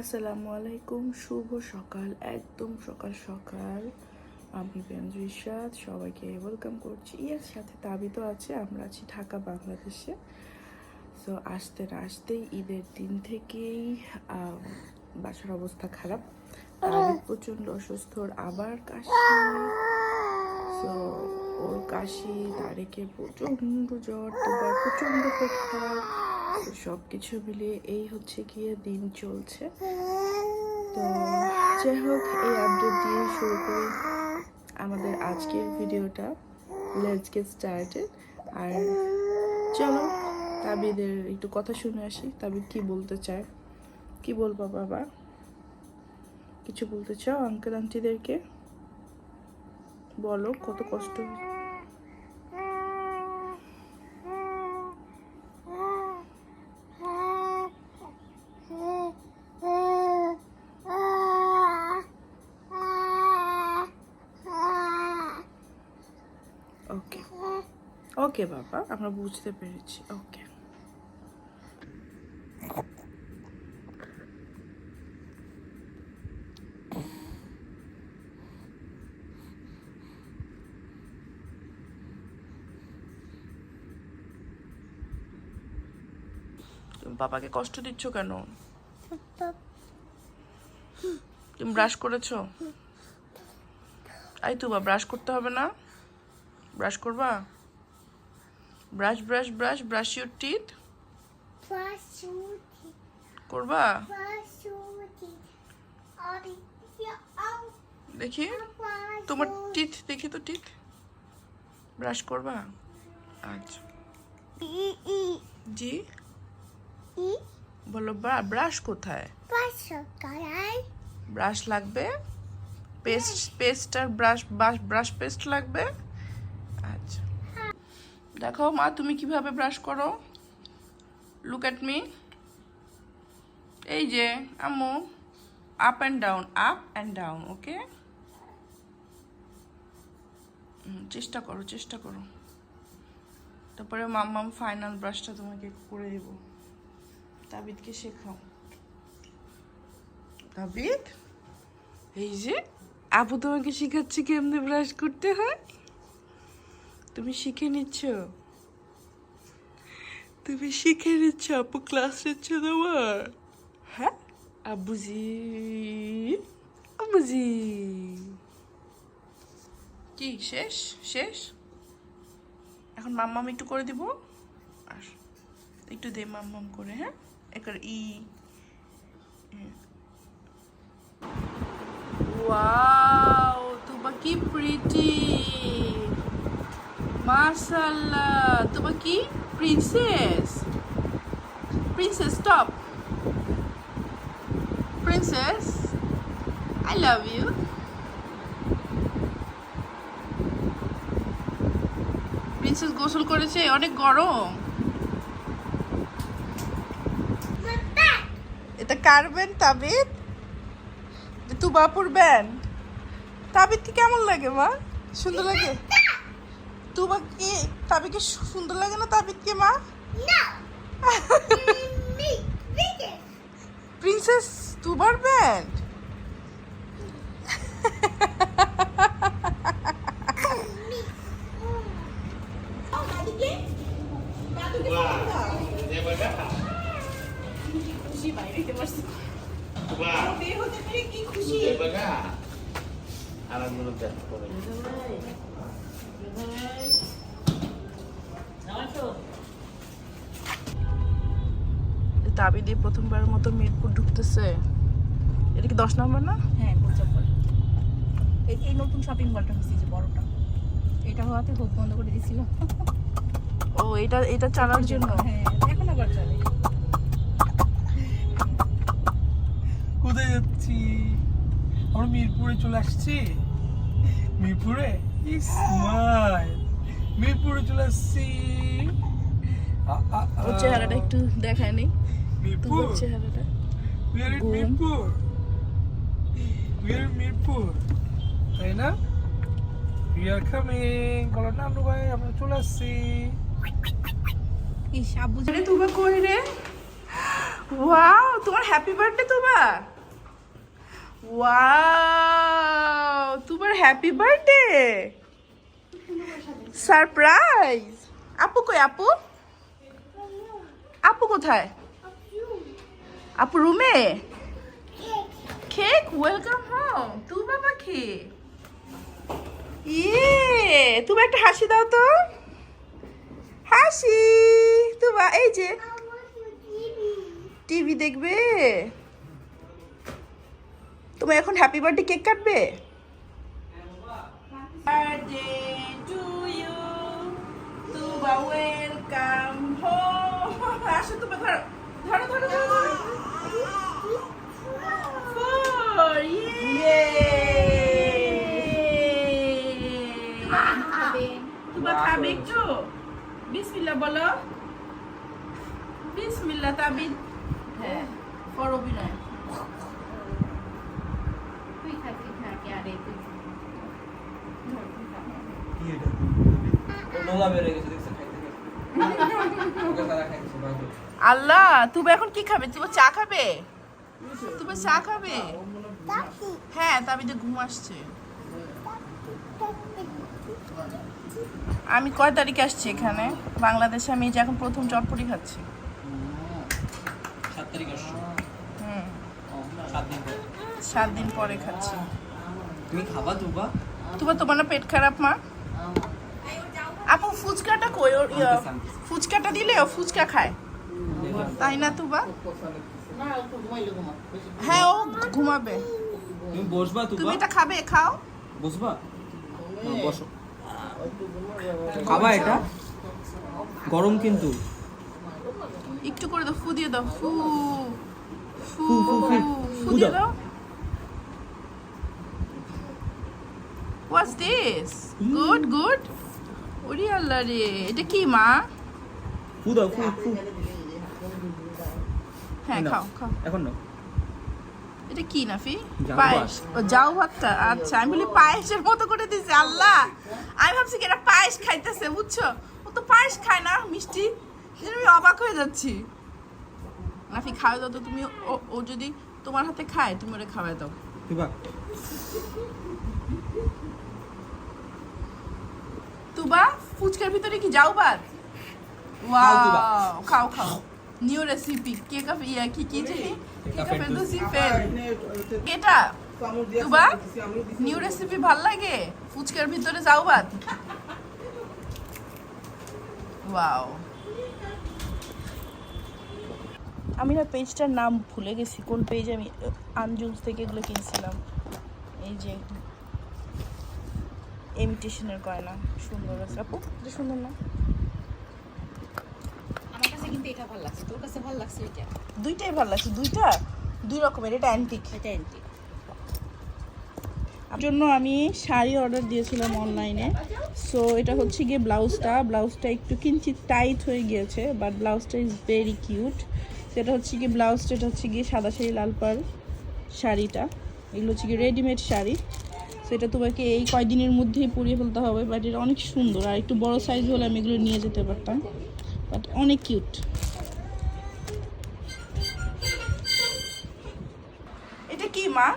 আসসালামু আলাইকুম, শুভ সকাল, একদম সকাল সকাল। আমি বেঞ্জুইসাদ সবাইকে ওয়েলকাম করছি। এর সাথে তাবিদও আছে, আমরা আছি ঢাকা, বাংলাদেশে। সো আসতে না আসতেই ঈদের দিন থেকেই বাসার অবস্থা খারাপ। তাবিদ প্রচণ্ড অসুস্থ আবার কাশি। সো ওর কাশি তারেকের প্রচণ্ড জ্বর তোমার প্রচণ্ড পেট খারাপ। সব কিছু মিলিয়ে এই হচ্ছে গিয়ে দিন চলছে। তো যাই হোক, এই আপডেট দিয়ে শুরু করি। আমাদের আজকের ভিডিওটা লেটস গেট স্টার্টেড আর চলো, তাবিদের একটু কথা শুনে আসি। তাবিদ কি বলতে চায়? কি বলব বাবা? কিছু বলতে চাও আঙ্কেল আন্টিদেরকে বলো, কত কষ্ট ওকে বাবা, আমরা বুঝতে পেরেছি ওকে বাবাকে কষ্ট দিচ্ছ কেন? তুমি ব্রাশ করেছ? আই তুবা ব্রাশ করতে হবে না? ব্রাশ করবা? Brush brush brush brush your teeth করবা দেখি তোমার টিথ দেখি তো টিথ ব্রাশ করবা আচ্ছা জি বলো ব্রাশ কোথায় ব্রাশ লাগবে পেস্ট পেস্ট আর ব্রাশ ব্রাশ পেস্ট লাগবে দেখো মা, তুমি কীভাবে ব্রাশ করো? লুক অ্যাট মি এই যে, আম্মু up and down up and down okay চেষ্টা করো চেষ্টা করো। তারপরে মাম্মাম ফাইনাল ব্রাশটা তোমাকে করে দেব। তাবিদকে শেখাও। তাবিদ, এই যে আপু তোমাকে শেখাচ্ছে কেমনে ব্রাশ করতে হয়? তুমি শিখে নিচ্ছ? তুমি শিখে নিচ্ছ আপু ক্লাস নিচ্ছ তোমার? হ্যাঁ? আবুজি আবুজি কি, শেষ? শেষ? এখন মাম্মাম একটু করে দিব। আর একটু দে মাম্মাম করে হ্যাঁ? একর ই। ওয়াও, তুবা কি প্রিটি মাশাআল্লাহ তোমার কি? Princess princess stop princess I love you princess গোসল করেছে, অনেক গরম। এটা কারবেন তাবিদ? তু বাপুর ব্যান তাবিদ কি কেমন লাগে, মা? সুন্দর লাগে? তুবা কি তাবিদকে সুন্দর লাগে না তাবিদকে মা? প্রিন্সেস তুবার ব্যান্ড তাবিদি প্রথমবারের মতো মিরপুর ঢুকতেছে। এটা কি দশ নম্বর না? হ্যাঁ গোলচপ্পল এই নতুন শপিং মলটা হচ্ছে যে বড়টা। এটা হওয়াতে হোক বন্ধ করে দিয়েছিল। ও এটা এটা চালার জন্য? হ্যাঁ এখন আবার চলে। কোথায় যাচ্ছি? আমরা মিরপুরে চলে আসছি। মিরপুরে? মিরপুরে চলে আসছি। ওর চেহারাটা একটু দেখায় মিরপুর? তোমার চেহারাটা মিরপুর। মিরপুর। তাই না? ভাই আমরা চলে আসছি। ইস আব্বু আরে তুবা কই রে? ওয়াও তোমার হ্যাপি বার্থডে তোমার ওয়াও। তোমার হ্যাপি বার্থডে সারপ্রাইজ আপু কই, আপু? আপু কোথায়? আপু রুমে কেক ওয়েলকাম হোম তু বাবা খে ইয়ে তুমি একটা হাসি দাও তো। হাসি! তুবা এই যে। টিভি দেখবে। তুমি এখন হ্যাপি বার্থডে কেক কাটবে? Birthday to you Tuba welcome home আসো তুবা ধরো ধরো ধরো ধরো Four, yay! তুবা খাবে একটু? বিসমিল্লাহ বলো। বিসমিল্লাহ তাবিদ। হ্যাঁ কর অভিনয় তুই খাবি খাবি আরে তুই বেড়ে গেছে আল্লাহ তুমি এখন কি খাবে? তুমি চা খাবে? তুমি চা খাবে? হ্যাঁ তাবিদে ঘুম আসছে। আমি কয় তারিখে আসছি এখানে? বাংলাদেশে আমি যে এখন প্রথম চটপটি খাচ্ছি। সাত দিন পর। খাচ্ছি। তুমি খাবা তুবা তোমার তোমার না পেট খারাপ মা? আপু ফুচকাটা কই? ওর ফুচকাটা দিলে ও ফুচকা খায়। তাই না তুবা? হ্যাঁ ও ঘুমাবে। তুমি বসবা তুমি এটা খাবে খাও। বসবা? হ্যাঁ, বসো। খাবা এটা? গরম কিন্তু। একটু করে দাও ফু দিয়ে দাও। ফু ফু ফু, ফু, দিয়ে দাও। হোয়াটস দিস গুড গুড ওরে আল্লাহ রে এটা কি মা? ফু দাও ফু ফু হ্যাঁ খাও খাও। এখন এটা কি নাফি? পায়েস। ও যাও ভাতটা। আচ্ছা আমি বলি পায়েসের মতো করে দিছে আল্লাহ। আমি ভাবছি কি এটা পায়েস খাইতেছে বুঝছ? ও তো পায়েস খায় না মিষ্টি। আমি অবাক হয়ে যাচ্ছি। নাফি খাওয়া দাও তো তুমি ও- ও যদি তোমার হাতে খায় তুমি ওরে খাওয়াই দাও। তুবা ফুচকার ভিতরে কি যাও ভাত খাও ওয়াও খাও খাও। নিউ রেসিপি কে কা ইয়া কি কি যে কে কা ফেরদৌসি ফেল এটা তুবা নিউ রেসিপি ভালো লাগে? ফুচকার ভিতরে যাও ভাত ওয়াও আমি না পেজটার নাম ভুলে গেছি কোন পেজ আমি আনজুলস থেকে এগুলো কিনছিলাম। এই যে ইমিটেশনের গয়না। সুন্দর আছে। আপু এটা সুন্দর না? আমার কাছে কিন্তু এটা ভালো লাগছে। তোর কাছে ভালো লাগছে এটা? দুইটাই ভালো লাগছে। দুইটা? দুই রকমের। এটা অ্যান্টিক এটা এন্টি জন্য আমি শাড়ি অর্ডার দিয়েছিলাম অনলাইনে সো এটা হচ্ছে গিয়ে ব্লাউজটা। ব্লাউজটা একটু কিঞ্চিত টাইট হয়ে গিয়েছে বাট ব্লাউজটা ইজ ভেরি কিউট সেটা হচ্ছে গিয়ে ব্লাউজটা এটা হচ্ছে গিয়ে সাদা শাড়ি লাল পাড় শাড়িটা। এগুলো হচ্ছে গিয়ে রেডিমেড শাড়ি। সেটা তোমাকে এই কয়দিনের মধ্যেই পরিয়ে ফেলতে হবে বাট এটা অনেক সুন্দর। আর একটু বড় সাইজ হলে আমি এগুলো নিয়ে যেতে পারতাম বাট অনেক কিউট এটা কি মা?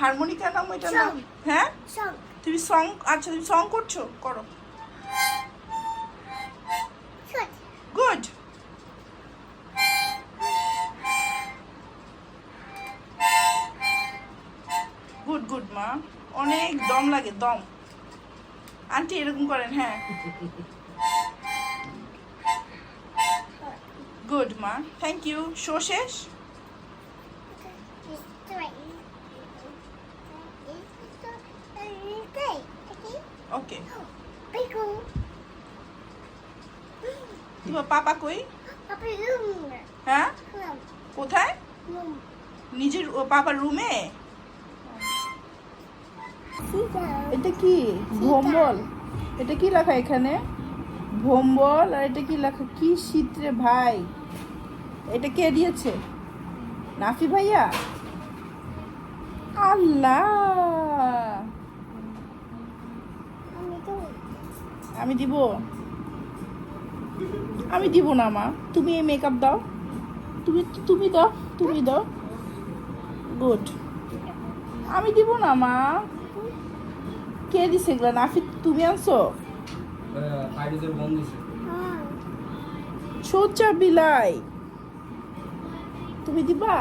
হারমোনিকা নাম এটা নাম? হ্যাঁ? তুমি সং আচ্ছা তুমি সং করছ? করো। লাগে দম। আন্টি এরকম করেন হ্যাঁ। গুড মা। থ্যাংক ইউ শো শেষ? ওকে তোমার পাপা কই? হ্যাঁ? কোথায়? নিজের পাপার রুমে? এটা কি? ভোম্বল। এটা কি লেখা এখানে? ভোম্বল, আর এটা কি লেখা? কি শীত রে ভাই। এটা কে দিয়েছে? নাফি ভাইয়া? আল্লাহ! আমি দিব। আমি দিব না, মা। তুমি এই মেকআপ দাও। তুমি তুমি দাও তুমি দাও। গুড আমি দিব না, মা। কে দিছে এগুলা? নাফি তুমি আনছো? সোজা বিলাই। তুমি দিবা?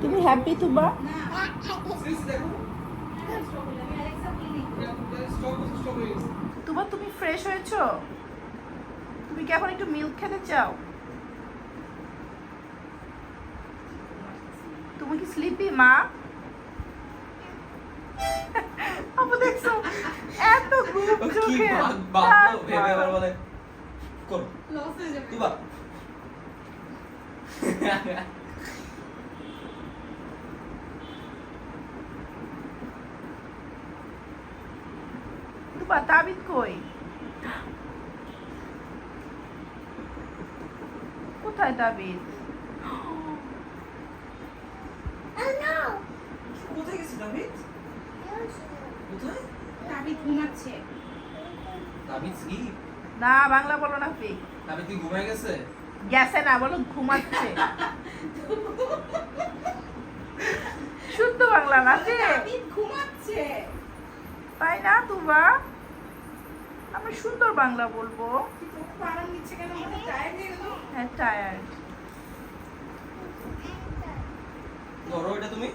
তুমি হ্যাপি তুবা তুবা তুমি ফ্রেশ হয়েছো? তুমি কি এখন একটু মিল্ক খেতে চাও? তুমি কি স্লিপি মা? আপু দেখছ এত কি চোখে। বাদ বাদ ভেবে আবার বলে কর তুই বাদ। তুবা তাবিদ কই? কোথায় তাবিদ কোথায় গেছিস দাবিদ কোথায়? তাবিদ ঘুমাচ্ছে। দাবিদ কি? না বাংলা বলো না ফিক। দাবিদ কি ঘুমায় গেছে? গেছে না বলো ঘুমাচ্ছে। শুদ্ধ বাংলা না ঘুমাচ্ছে। তাই না তুবা? আমি সুন্দর বাংলা বলব। হয়ে হ্যাঁ টায়ার্ড ধরো এটা তুমি।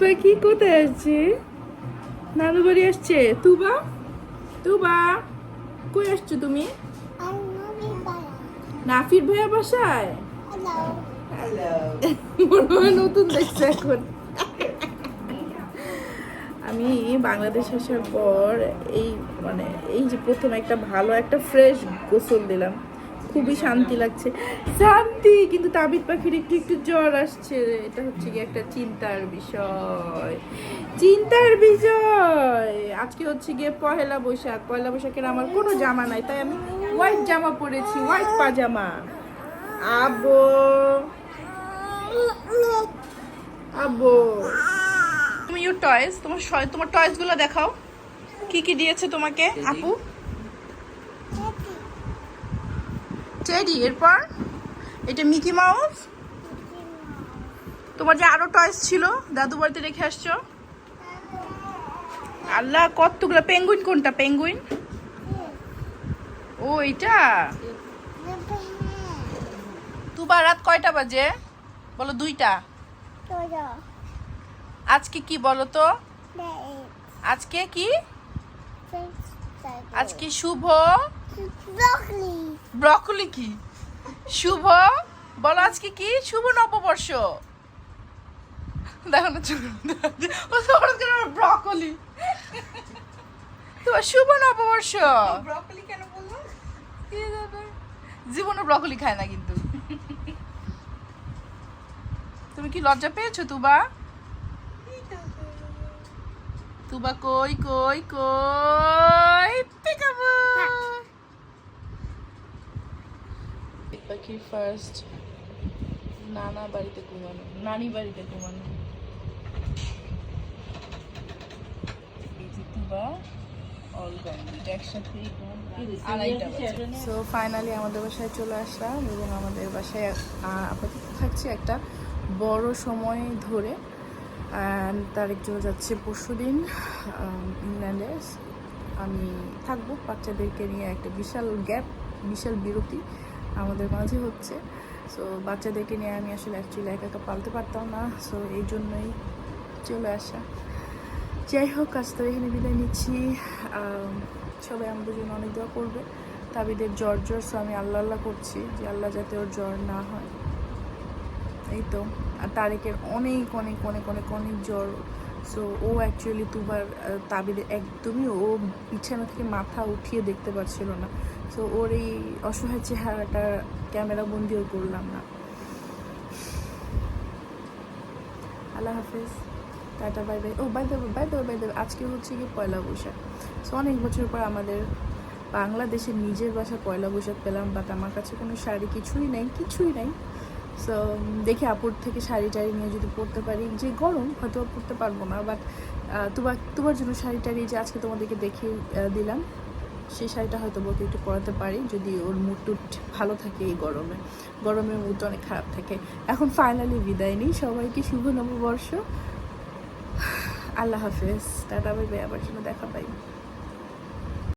পাখি কোথায় আছে? নানু বাড়ি আসছে। তুবা? তুবা কই আসছো তুমি? নাফির ভাইয়া বাসায়? মনে হয় নতুন দেখছে এখন। আমি বাংলাদেশ আসার পর এই মানে এই যে প্রথম একটা ভালো একটা ফ্রেশ গোসল দিলাম। খুবই শান্তি লাগছে। শান্তি! কিন্তু তাবিদ পাখির একটু একটু জ্বর আসছে এটা হচ্ছে কি একটা চিন্তার বিষয়। চিন্তার বিষয়! আজকে হচ্ছে গিয়ে পহেলা বৈশাখ। পয়লা বৈশাখের আমার কোনো জামা নাই, তাই আমি হোয়াইট জামা পরেছি হোয়াইট পাজামা। আবো আবো টয়েস তোমার তোমার টয়েসগুলো দেখাও। কি কি দিয়েছে তোমাকে আপু? টেডি এরপর? এটা মিকি মাউস তোমার যে আরও টয়েস ছিল দাদু বাড়িতে রেখে আসছো? আল্লাহ কতগুলো। পেঙ্গুইন কোনটা? পেঙ্গুইন ও এটা তুবা রাত কয়টা বাজে? বলো দুইটা। আজকে কি বলো তো আজকে কি? আজকে শুভ ব্রকলি কি? শুভ? বলো আজকে কি? শুভ নববর্ষ। দেখো না ব্রকলি। তোমার শুভ নববর্ষ। ব্রকলি কেন জীবনে ব্রকলি খায় না কিন্তু। তুমি কি লজ্জা পেয়েছ তুবা? তুবা কই কই কই? পিকাবু। পাখি ফার্স্ট নানা বাড়িতে ঘুমানো নানি বাড়িতে ঘুমানো। সো ফাইনালি আমাদের বাসায় চলে আসলাম। এবং আমাদের বাসায় আপাতত থাকছে একটা বড় সময় ধরে। অ্যান্ড তার একজন যাচ্ছে পরশু দিন ইংল্যান্ডে আমি থাকব, বাচ্চাদেরকে নিয়ে একটা বিশাল গ্যাপ বিশাল বিরতি আমাদের মাঝে হচ্ছে। সো বাচ্চাদেরকে নিয়ে আমি আসলে অ্যাকচুয়ালি একা একা পালতে পারতাম না। সো এই জন্যই চলে আসা। যাই হোক, আজ তো এখানে বিদায় নিচ্ছি। সবাই আমাদের জন্য অনেক দোয়া করবে। তাবিদের জ্বর জ্বর সো আমি আল্লাহ আল্লাহ করছি যে আল্লাহ যাতে ওর জ্বর না হয়। এই তো আর তারেকের অনেক অনেক অনেক অনেক অনেক জ্বর। সো ও অ্যাকচুয়ালি আহ, তাবিদের একদমই ও বিছানা থেকে মাথা উঠিয়ে দেখতে পারছিল না। সো ওর এই অসহায় চেহারাটা ক্যামেরা বন্দিও করলাম না। আল্লাহ হাফেজ। Tata bye bye. ও বাই দেবে বাই দেবে বাই দেবে আজকে হচ্ছে কি পয়লা বৈশাখ। সো অনেক বছর পর আমাদের বাংলাদেশের নিজের বাসা পয়লা বৈশাখ পেলাম বাট আমার কাছে কোনো শাড়ি কিছুই নেই কিছুই নেই। সো দেখি আপুর থেকে শাড়ি টাড়ি নিয়ে যদি পরতে পারি। যে গরম, হয়তো পরতে পারব না বাট তোমার তোমার জন্য শাড়ি টাড়ি যে আজকে তোমাদেরকে দেখিয়ে দিলাম, সেই শাড়িটা হয়তো বলতে একটু পরাতে পারি, যদি ওর মুড টুড ভালো থাকে এই গরমে। গরমের মুডটা অনেক খারাপ থাকে। এখন ফাইনালি বিদায় নিই। সবাইকে শুভ নববর্ষ। আল্লাহ হাফেজ। টাটা বাই আবার জন্য দেখা পাই।